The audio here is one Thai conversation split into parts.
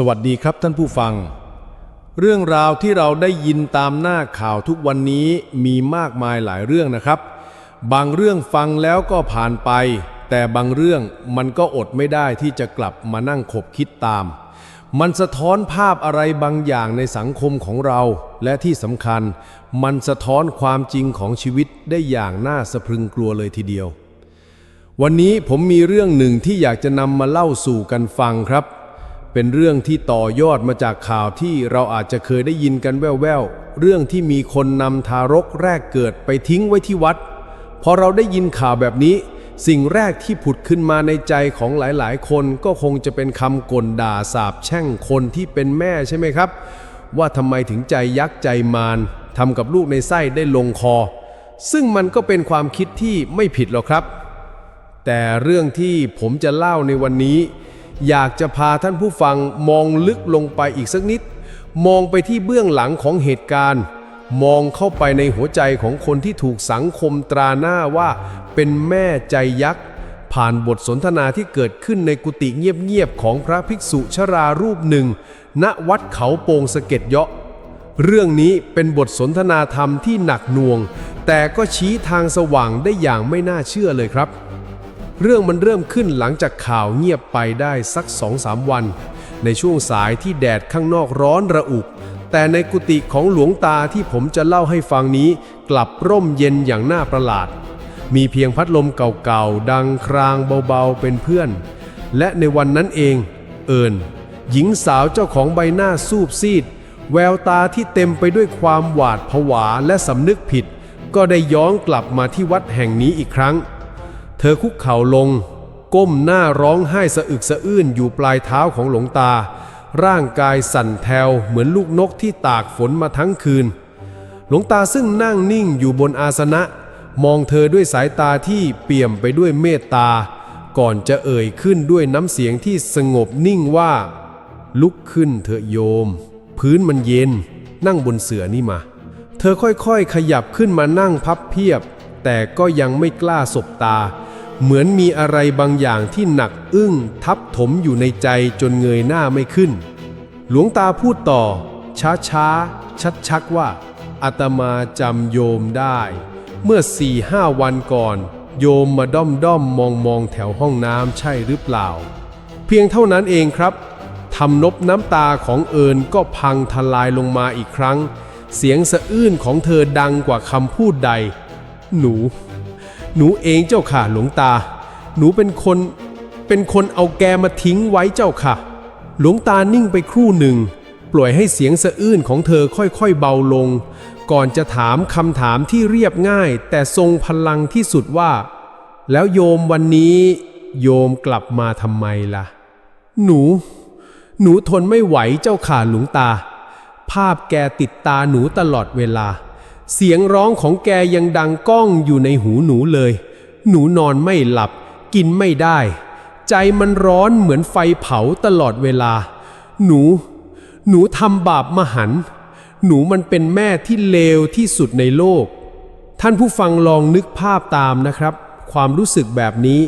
สวัสดีครับท่านผู้ฟัง เรื่องราวที่เราได้ยินตามหน้าข่าวทุกวันนี้มีมากมายหลายเรื่องนะครับ บางเรื่องฟังแล้วก็ผ่านไป แต่บางเรื่องมันก็อดไม่ได้ที่จะกลับมานั่งขบคิดตาม มันสะท้อนภาพอะไรบางอย่างในสังคมของเรา และที่สำคัญ มันสะท้อนความจริงของชีวิตได้อย่างน่าสะพรึงกลัวเลยทีเดียว วันนี้ผมมีเรื่องหนึ่งที่อยากจะนำมาเล่าสู่กันฟังครับ เป็นเรื่องที่ต่อยอดมาจากข่าวที่เราอาจจะเคยได้ยินกันแว่วๆ เรื่องที่มีคนนำทารกแรกเกิดไปทิ้งไว้ที่วัด พอเราได้ยินข่าวแบบนี้ สิ่งแรกที่ผุดขึ้นมาในใจของหลายๆ คนก็คงจะเป็นคำก่นด่าสาบแช่งคนที่เป็นแม่ใช่ไหมครับ ว่าทำไมถึงใจยักษ์ใจมารทำกับลูกในไส้ได้ลงคอ ซึ่งมันก็เป็นความคิดที่ไม่ผิดหรอกครับ แต่เรื่องที่ผมจะเล่าในวันนี้ อยากจะพาท่านผู้ฟังมองลึกลงไปอีกสักนิด มองไปที่เบื้องหลังของเหตุการณ์ มองเข้าไปในหัวใจของคนที่ถูกสังคมตราหน้าว่าเป็นแม่ใจยักษ์ ผ่านบทสนทนาที่เกิดขึ้นในกุฏิเงียบๆของพระภิกษุชรารูปหนึ่ง ณวัดเขาโปงสะเก็ดเยาะเรื่องนี้เป็นบทสนทนาธรรมที่หนักหน่วง แต่ก็ชี้ทางสว่างได้อย่างไม่น่าเชื่อเลยครับ เรื่องมันเริ่มขึ้นหลังจากข่าวเงียบไปได้สักสองสามวัน ในช่วงสายที่แดดข้างนอกร้อนระอุแต่ในกุฏิของหลวงตาที่ผมจะเล่าให้ฟังนี้ กลับร่มเย็นอย่างน่าประหลาด มีเพียงพัดลมเก่าๆ ดังครางเบาๆเป็นเพื่อน และในวันนั้นเอง เอิญหญิงสาวเจ้าของใบหน้าซูบซีด แววตาที่เต็มไปด้วยความหวาดผวาและสำนึกผิด ก็ได้ย้อนกลับมาที่วัดแห่งนี้อีกครั้ง เธอคุกเข่าลง ก้มหน้าร้องไห้สะอึกสะอื้นอยู่ปลายเท้าของหลวงตา ร่างกายสั่นแทวเหมือนลูกนกที่ตากฝนมาทั้งคืน หลวงตาซึ่งนั่งนิ่งอยู่บนอาสนะ มองเธอด้วยสายตาที่เปี่ยมไปด้วยเมตตา ก่อนจะเอ่ยขึ้นด้วยน้ำเสียงที่สงบนิ่งว่า ลุกขึ้นเถอะโยม พื้นมันเย็น นั่งบนเสื่อนี่มา เธอค่อยๆขยับขึ้นมานั่งพับเพียบ แต่ก็ยังไม่กล้าสบตา เหมือนมีอะไรบางอย่างที่หนักอึ้งทับถมอยู่ในใจจนเงยหน้าไม่ขึ้น หลวงตาพูดต่อ ช้าๆชัดๆว่าอาตมาจำโยมได้ เมื่อสี่ห้าวันก่อน โยมมาด้อมด้อมมองมองแถวห้องน้ำใช่หรือเปล่า เพียงเท่านั้นเองครับทำนบน้ำตาของเอิญก็พังทลายลงมาอีกครั้ง เสียงสะอื้นของเธอดังกว่าคำพูดใด หนู หนูเองเจ้าค่ะหลวงตา หนูเป็นคน เป็นคนเอาแกมาทิ้งไว้เจ้าค่ะ หลวงตานิ่งไปครู่หนึ่ง ปล่อยให้เสียงสะอื้นของเธอค่อยๆเบาลง ก่อนจะถามคำถามที่เรียบง่าย แต่ทรงพลังที่สุดว่า แล้วโยมวันนี้โยมกลับมาทำไมล่ะ หนู หนูทนไม่ไหวเจ้าค่ะหลวงตา ภาพแกติดตาหนูตลอดเวลา เสียงร้องของแกยังดังก้องอยู่ในหูหนูเลย หนูนอนไม่หลับ กินไม่ได้ ใจมันร้อนเหมือนไฟเผาตลอดเวลา หนู หนูทำบาปมหัน หนูมันเป็นแม่ที่เลวที่สุดในโลก ท่านผู้ฟังลองนึกภาพตามนะครับ ความรู้สึกแบบนี้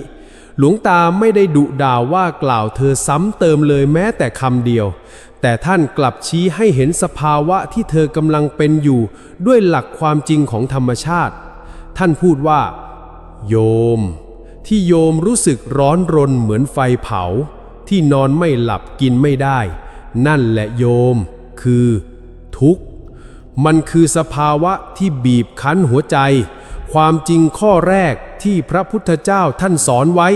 หลวงตาไม่ได้ดุด่าว่ากล่าวเธอซ้ำเติมเลยแม้แต่คำเดียว แต่ท่านกลับชี้ให้เห็นสภาวะที่เธอกำลังเป็นอยู่ด้วยหลักความจริงของธรรมชาติ ท่านพูดว่า โยม ที่โยมรู้สึกร้อนรนเหมือนไฟเผา ที่นอนไม่หลับกินไม่ได้ นั่นแหละโยม คือ ทุกข์ มันคือสภาวะที่บีบคั้นหัวใจ ความจริงข้อแรก ที่พระพุทธเจ้าท่านสอนไว้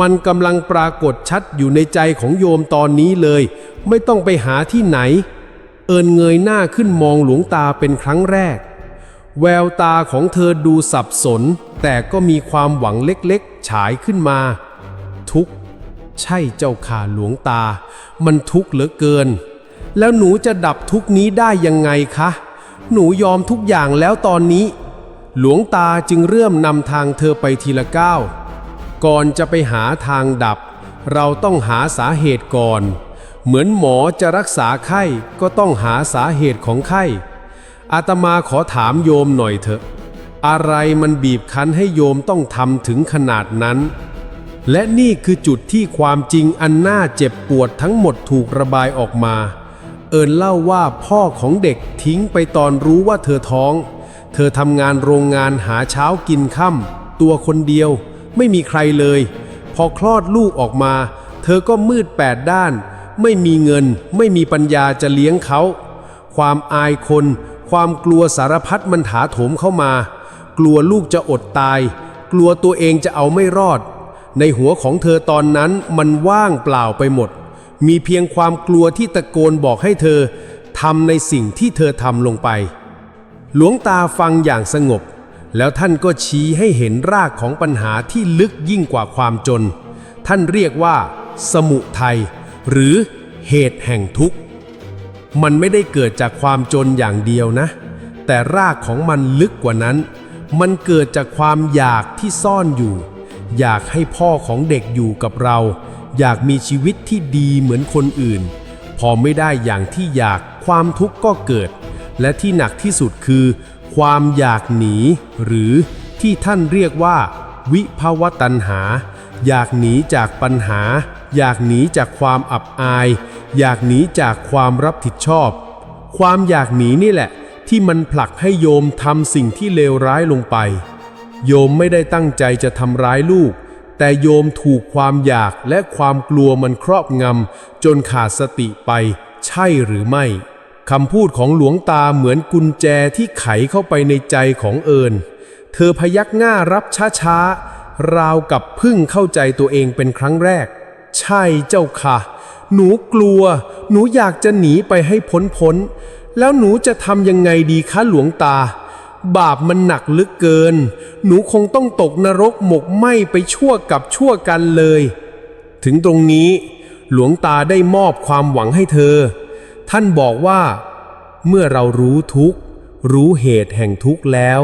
มันกำลังปรากฏชัดอยู่ในใจของโยมตอนนี้เลย ไม่ต้องไปหาที่ไหน เอินเงยหน้าขึ้นมองหลวงตาเป็นครั้งแรก แววตาของเธอดูสับสน แต่ก็มีความหวังเล็กๆ ฉายขึ้นมา ทุกใช่เจ้าข่าหลวงตา มันทุกข์เหลือเกิน แล้วหนูจะดับทุกนี้ได้ยังไงคะ หนูยอมทุกอย่างแล้วตอนนี้ หลวงตาจึงเริ่มนำทางเธอไปทีละก้าวก่อนจะไปหาทางดับ เราต้องหาสาเหตุก่อน เหมือนหมอจะรักษาไข้ก็ต้องหาสาเหตุของไข้อาตมาขอถามโยมหน่อยเถอะ อะไรมันบีบคั้นให้โยมต้องทำถึงขนาดนั้น และนี่คือจุดที่ความจริงอันน่าเจ็บปวดทั้งหมดถูกระบายออกมา เอิญเล่าว่าพ่อของเด็กทิ้งไปตอนรู้ว่าเธอท้อง เธอทำงานโรงงานหาเช้ากินค่ำตัวคนเดียว ไม่มีใครเลย พอคลอดลูกออกมา เธอก็มืดแปดด้าน ไม่มีเงิน ไม่มีปัญญาจะเลี้ยงเขา ความอายคน ความกลัวสารพัดมันถาโถมเข้ามา กลัวลูกจะอดตาย กลัวตัวเองจะเอาไม่รอด ในหัวของเธอตอนนั้นมันว่างเปล่าไปหมด มีเพียงความกลัวที่ตะโกนบอกให้เธอทำในสิ่งที่เธอทำลงไป หลวงตาฟังอย่างสงบ แล้วท่านก็ชี้ให้เห็นรากของปัญหาที่ลึกยิ่งกว่าความจน ท่านเรียกว่า สมุทัยหรือเหตุแห่งทุกข์ มันไม่ได้เกิดจากความจนอย่างเดียวนะ แต่รากของมันลึกกว่านั้น มันเกิดจากความอยากที่ซ่อนอยู่ อยากให้พ่อของเด็กอยู่กับเรา อยากมีชีวิตที่ดีเหมือนคนอื่น พอไม่ได้อย่างที่อยากความทุกข์ก็เกิด และที่หนักที่สุดคือ ความอยากหนี หรือที่ท่านเรียกว่า วิภาวะตัณหา อยากหนีจากปัญหา อยากหนีจากความอับอาย อยากหนีจากความรับผิดชอบ ความอยากหนีนี่แหละ ที่มันผลักให้โยมทำสิ่งที่เลวร้ายลงไป โยมไม่ได้ตั้งใจจะทำร้ายลูกแต่โยมถูกความอยากและความกลัวมันครอบงำจนขาดสติไป ใช่หรือไม่ คำพูดของหลวงตาเหมือนกุญแจที่ไขเข้าไปในใจของเอิญ เธอพยักหน้ารับช้าๆ ราวกับเพึ่งเข้าใจตัวเองเป็นครั้งแรก ใช่เจ้าค่ะ หนูกลัว หนูอยากจะหนีไปให้พ้นพ้นๆแล้วหนูจะทำยังไงดีคะหลวงตา บาปมันหนักลึกเกิน หนูคงต้องตกนรกหมกไหมไปชั่วกับชั่วกันเลย ถึงตรงนี้ หลวงตาได้มอบความหวังให้เธอ ท่านบอกว่า เมื่อเรารู้ทุกข์ รู้เหตุแห่งทุกข์แล้ว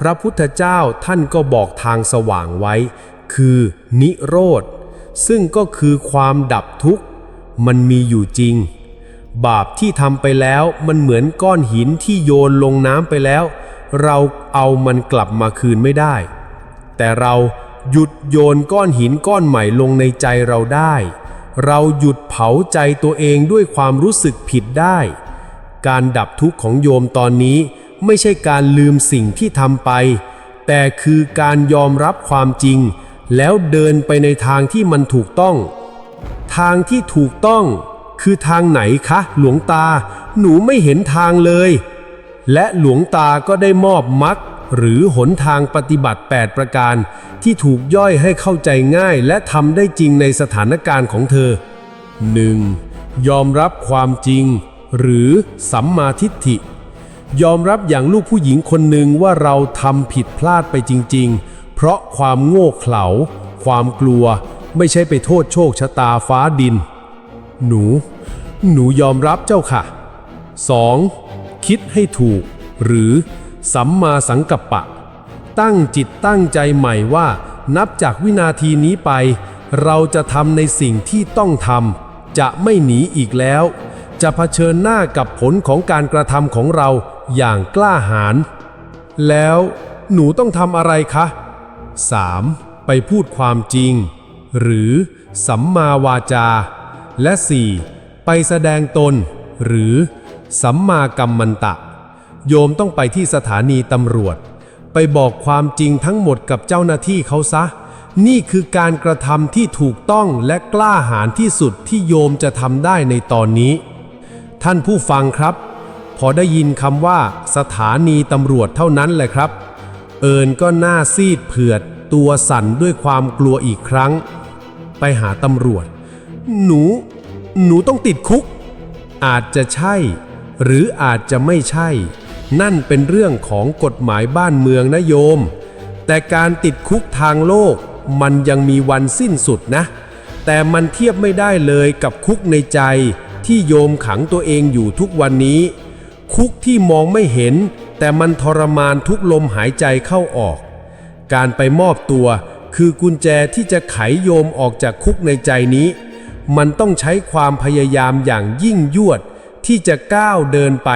พระพุทธเจ้าท่านก็บอกทางสว่างไว้ คือนิโรธ ซึ่งก็คือความดับทุกข์ มันมีอยู่จริง บาปที่ทำไปแล้วมันเหมือนก้อนหินที่โยนลงน้ำไปแล้ว เราเอามันกลับมาคืนไม่ได้ แต่เราหยุดโยนก้อนหินก้อนใหม่ลงในใจเราได้ เราหยุดเผาใจตัวเองด้วยความรู้สึกผิดได้ การดับทุกข์ของโยมตอนนี้ไม่ใช่การลืมสิ่งที่ทำไป แต่คือการยอมรับความจริง แล้วเดินไปในทางที่มันถูกต้อง ทางที่ถูกต้อง คือทางไหนคะ หลวงตา หนูไม่เห็นทางเลย และหลวงตาก็ได้มอบมรรค หรือหนทางปฏิบัติ 8 ประการ ที่ถูกย่อยให้เข้าใจง่ายและทำได้จริงในสถานการณ์ของเธอ 1. ยอมรับความจริง หรือสัมมาทิฏฐิ ยอมรับอย่างลูกผู้หญิงคนหนึ่งว่าเราทำผิดพลาดไปจริง ๆ เพราะความโง่เขลา ความกลัว ไม่ใช่ไปโทษโชคชะตาฟ้าดิน หนู หนูยอมรับเจ้าค่ะ 2. คิดให้ถูก หรือ สัมมาสังกัปปะ ตั้งจิตตั้งใจใหม่ว่า นับจากวินาทีนี้ไป เราจะทำในสิ่งที่ต้องทำจะไม่หนีอีกแล้วจะเผชิญหน้ากับผลของการกระทำของเราอย่างกล้าหาญแล้วหนูต้องทำอะไรคะ 3. ไปพูดความจริง หรือสัมมาวาจา และ 4. ไปแสดงตน หรือ สัมมากัมมันตะ โยมต้องไปที่สถานีตำรวจ ไปบอกความจริงทั้งหมดกับเจ้าหน้าที่เขาซะ นี่คือการกระทำที่ถูกต้องและกล้าหาญที่สุดที่โยมจะทำได้ในตอนนี้ ท่านผู้ฟังครับ พอได้ยินคำว่า สถานีตำรวจเท่านั้นแหละครับ เอิญก็หน้าซีดเผือด ตัวสั่นด้วยความกลัวอีกครั้ง ไปหาตำรวจ หนู หนูต้องติดคุก อาจจะใช่ หรืออาจจะไม่ใช่ นั่นเป็นเรื่องของกฎหมายบ้านเมืองนะโยม แต่การติดคุกทางโลก มันยังมีวันสิ้นสุดนะ แต่มันเทียบไม่ได้เลยกับคุกในใจ ที่โยมขังตัวเองอยู่ทุกวันนี้ คุกที่มองไม่เห็น แต่มันทรมานทุกลมหายใจเข้าออก การไปมอบตัวคือกุญแจที่จะไขโยมออกจากคุกในใจนี้ มันต้องใช้ความพยายามอย่างยิ่งยวดที่จะก้าวเดินไป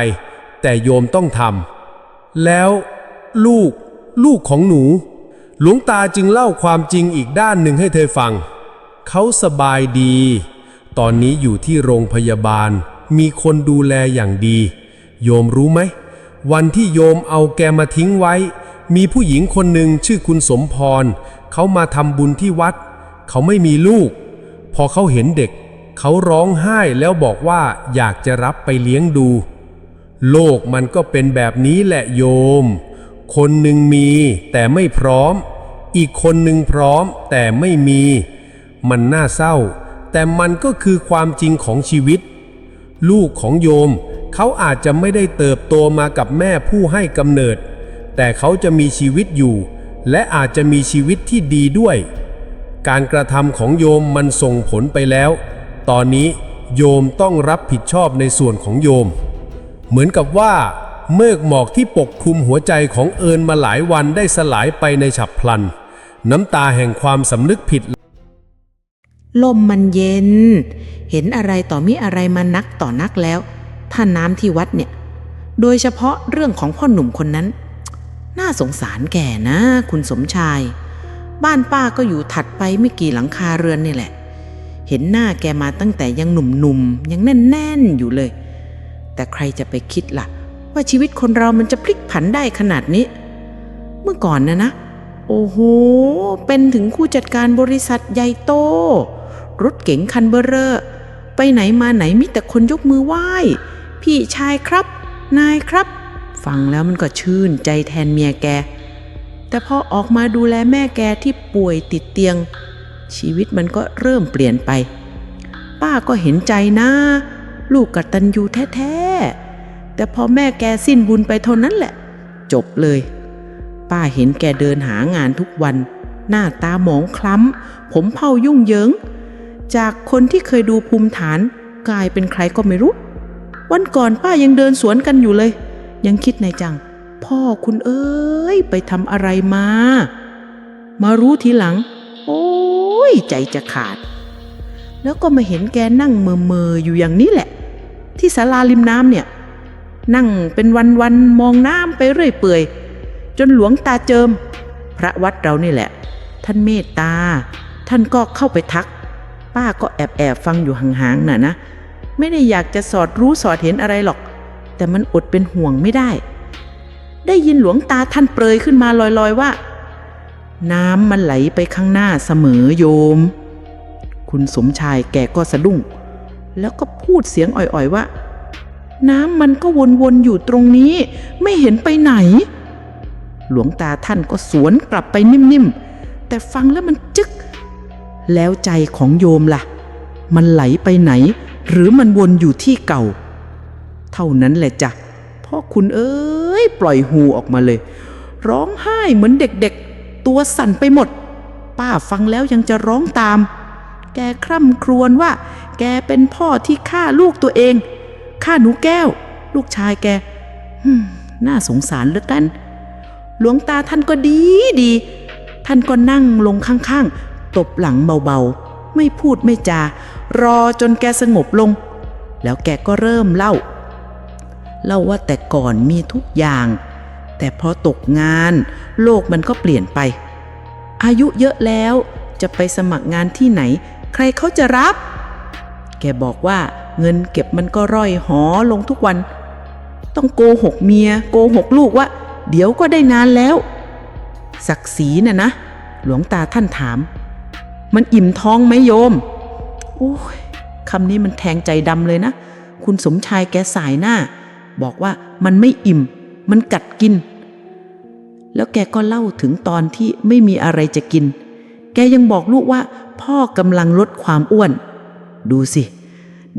แต่โยมต้องทำแล้วลูก ลูกของหนู หลวงตาจึงเล่าความจริงอีกด้านหนึ่งให้เธอฟัง เขาสบายดี ตอนนี้อยู่ที่โรงพยาบาล มีคนดูแลอย่างดี โยมรู้ไหม วันที่โยมเอาแกมาทิ้งไว้ มีผู้หญิงคนหนึ่งชื่อคุณสมพร เขามาทำบุญที่วัด เขาไม่มีลูก พอเขาเห็นเด็ก เขาร้องไห้แล้วบอกว่าอยากจะรับไปเลี้ยงดู โลกมันก็เป็นแบบนี้แหละโยม คนหนึ่งมีแต่ไม่พร้อม อีกคนหนึ่งพร้อมแต่ไม่มี มันน่าเศร้า แต่มันก็คือความจริงของชีวิต ลูกของโยม เขาอาจจะไม่ได้เติบโตมากับแม่ผู้ให้กำเนิด แต่เขาจะมีชีวิตอยู่ และอาจจะมีชีวิตที่ดีด้วย การกระทำของโยมมันส่งผลไปแล้ว ตอนนี้โยมต้องรับผิดชอบในส่วนของโยม เหมือนกับว่า เมฆหมอกที่ปกคลุมหัวใจของเอิญมาหลายวันได้สลายไปในฉับพลัน น้ำตาแห่งความสำนึกผิด ลมมันเย็น เห็นอะไรต่อมีอะไรมานักต่อนักแล้ว ท่าน้ำที่วัดเนี่ย โดยเฉพาะเรื่องของพ่อหนุ่มคนนั้น น่าสงสารแก่นะ คุณสมชาย บ้านป้าก็อยู่ถัดไปไม่กี่หลังคาเรือนนี่แหละ เห็นหน้าแกมาตั้งแต่ยังหนุ่มๆยังแน่นๆอยู่เลย แต่ใครจะไปคิดล่ะ ว่าชีวิตคนเรามันจะพลิกผันได้ขนาดนี้ เมื่อก่อนนะนะ โอ้โห เป็นถึงผู้จัดการบริษัทใหญ่โต รถเก๋งคันเบอร์เรอไปไหนมาไหนมีแต่คนยกมือไหว้ พี่ชายครับ นายครับ ฟังแล้วมันก็ชื่นใจแทนเมียแก แต่พอออกมาดูแลแม่แกที่ป่วยติดเตียง ชีวิตมันก็เริ่มเปลี่ยนไป ป้าก็เห็นใจนะ ลูกกตัญญูแท้ๆ แต่พอแม่แกสิ้นบุญไปเท่านั้นแหละ จบเลย ป้าเห็นแกเดินหางานทุกวัน หน้าตาหมองคล้ำ ผมเผายุ่งเยิง จากคนที่เคยดูภูมิฐาน กลายเป็นใครก็ไม่รู้ วันก่อนป้ายังเดินสวนกันอยู่เลย ยังคิดในจัง พ่อคุณเอ้ยไปทำอะไรมา มารู้ทีหลัง โอ้ยใจจะขาดแล้วก็มาเห็นแกนั่งเมอเมอๆอยู่อย่างนี้แหละ ที่ศาลาริมน้ำเนี่ย นั่งเป็นวันๆมองน้ำไปเรื่อยเปื่อย จนหลวงตาเจิม พระวัดเรานี่แหละ ท่านเมตตา ท่านก็เข้าไปทัก ป้าก็แอบแอบฟังอยู่ห่างๆน่ะนะ ไม่ได้อยากจะสอดรู้สอดเห็นอะไรหรอก แต่มันอดเป็นห่วงไม่ได้ ได้ยินหลวงตาท่านเปรยขึ้นมาลอยๆว่า น้ำมันไหลไปข้างหน้าเสมอโยม คุณสมชายแกก็สะดุ้ง แล้วก็พูดเสียงอ่อยๆว่า น้ำมันก็วนๆอยู่ตรงนี้ ไม่เห็นไปไหน หลวงตาท่านก็สวนกลับไปนิ่มๆ แต่ฟังแล้วมันจึก แล้วใจของโยมล่ะ มันไหลไปไหน หรือมันวนอยู่ที่เก่า เท่านั้นแหละจ้ะพ่อคุณเอ้ยปล่อยหูออกมาเลย ร้องไห้เหมือนเด็กๆ ตัวสั่นไปหมด ป้าฟังแล้วยังจะร้องตาม แกคร่ำครวญว่า แกเป็นพ่อที่ฆ่าลูกตัวเองฆ่าหนูแก้ว ลูกชายแกน่าสงสารเหลือเกัน หลวงตาท่านก็ดีดี ท่านก็นั่งลงข้างๆ ตบหลังเบาๆ ไม่พูดไม่จา รอจนแกสงบลง แล้วแกก็เริ่มเล่า เล่าว่าแต่ก่อนมีทุกอย่าง แต่พอตกงาน โลกมันก็เปลี่ยนไป อายุเยอะแล้วจะไปสมัครงานที่ไหน ใครเขาจะรับ แกบอกว่าเงินเก็บมันก็ร่อยหอลงทุกวัน ต้องโกหกเมีย โกหกลูกว่า เดี๋ยวก็ได้งานแล้ว ศักดิ์ศรีน่ะนะ หลวงตาท่านถาม มันอิ่มท้องไหมโยม โอ้ยคำนี้มันแทงใจดำเลยนะ คุณสมชายแกสายหน้า บอกว่ามันไม่อิ่ม มันกัดกิน แล้วแกก็เล่าถึงตอนที่ไม่มีอะไรจะกิน แกยังบอกลูกว่า พ่อกำลังลดความอ้วน ดูสิ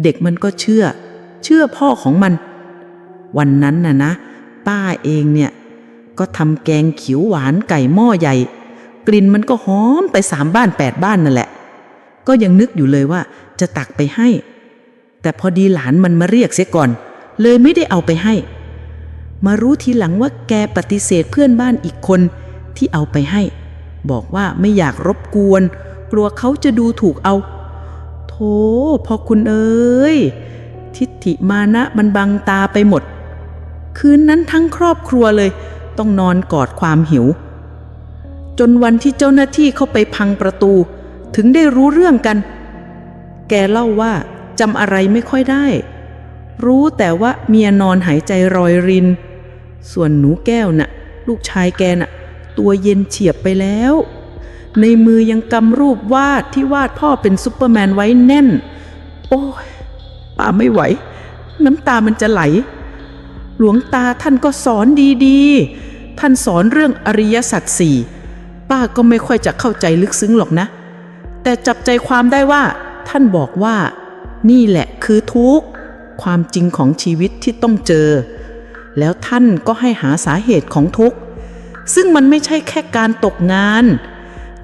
เด็กมันก็เชื่อ เชื่อพ่อของมัน วันนั้นน่ะนะ ป้าเองเนี่ย ก็ทำแกงเขียวหวานไก่หม้อใหญ่ กลิ่นมันก็หอมไปสามบ้านแปดบ้านนั่นแหละ ก็ยังนึกอยู่เลยว่าจะตักไปให้ แต่พอดีหลานมันมาเรียกเสียก่อน เลยไม่ได้เอาไปให้ มารู้ทีหลังว่าแกปฏิเสธเพื่อนบ้านอีกคนที่เอาไปให้ บอกว่าไม่อยากรบกวน กลัวเขาจะดูถูกเอา โธ่พอคุณเอ้ย ทิฏฐิมานะมันบังตาไปหมด คืนนั้นทั้งครอบครัวเลย ต้องนอนกอดความหิว จนวันที่เจ้าหน้าที่เข้าไปพังประตู ถึงได้รู้เรื่องกัน แกเล่าว่าจำอะไรไม่ค่อยได้ รู้แต่ว่าเมียนอนหายใจรอยริน ส่วนหนูแก้วน่ะ ลูกชายแกน่ะ ตัวเย็นเฉียบไปแล้ว ในมือยังกำรูปวาดที่วาดพ่อเป็นซุปเปอร์แมนไว้แน่น โอ้ยป้าไม่ไหว น้ำตามันจะไหล หลวงตาท่านก็สอนดีๆ ท่านสอนเรื่องอริยสัจสี่ป้าก็ไม่ค่อยจะเข้าใจลึกซึ้งหรอกนะ แต่จับใจความได้ว่า ท่านบอกว่า นี่แหละคือทุกข์ความจริงของชีวิตที่ต้องเจอ แล้วท่านก็ให้หาสาเหตุของทุกข์ซึ่งมันไม่ใช่แค่การตกงาน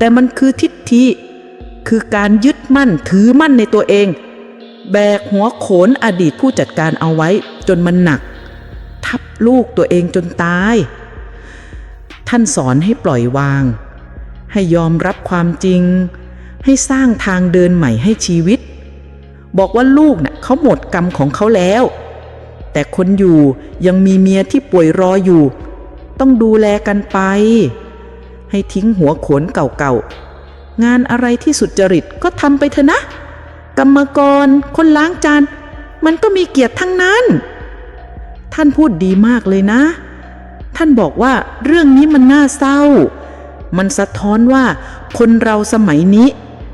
แต่มันคือทิฏฐิคือการยึดมั่นถือมั่นในตัวเอง แบกหัวโขนอดีตผู้จัดการเอาไว้จนมันหนัก ทับลูกตัวเองจนตาย ท่านสอนให้ปล่อยวาง ให้ยอมรับความจริง ให้สร้างทางเดินใหม่ให้ชีวิต บอกว่าลูกเนะ่ะเขาหมดกรรมของเขาแล้ว แต่คนอยู่ยังมีเมียที่ป่วยรออยู่ ต้องดูแลกันไป ให้ทิ้งหัวโขนเก่าๆ งานอะไรที่สุดจริตก็ทำไปเถอะนะ กรรมกร คนล้างจาน มันก็มีเกียรติทั้งนั้น ท่านพูดดีมากเลยนะ ท่านบอกว่าเรื่องนี้มันน่าเศร้า มันสะท้อนว่าคนเราสมัยนี้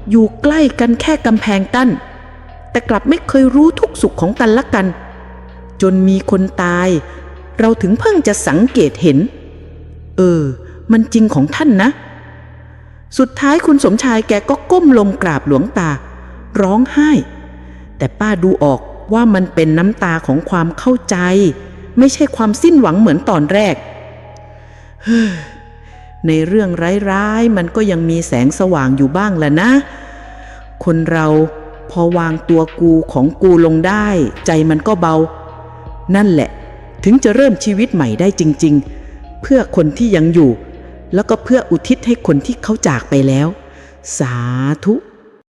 อยู่ใกล้กันแค่กำแพงกั้น แต่กลับไม่เคยรู้ทุกสุขของกันและกัน จนมีคนตาย เราถึงเพิ่งจะสังเกตเห็น เออ มันจริงของท่านนะ สุดท้ายคุณสมชายแกก็ก้มลงกราบหลวงตา ร้องไห้ แต่ป้าดูออกว่ามันเป็นน้ำตาของความเข้าใจ ไม่ใช่ความสิ้นหวังเหมือนตอนแรก เฮ้อในเรื่องร้ายๆ มันก็ยังมีแสงสว่างอยู่บ้างแหละนะ คนเราพอวางตัวกูของกูลงได้ ใจมันก็เบา นั่นแหละ ถึงจะเริ่มชีวิตใหม่ได้จริง ๆ เพื่อคนที่ยังอยู่ แล้วก็เพื่ออุทิศให้คนที่เขาจากไปแล้ว สาธุ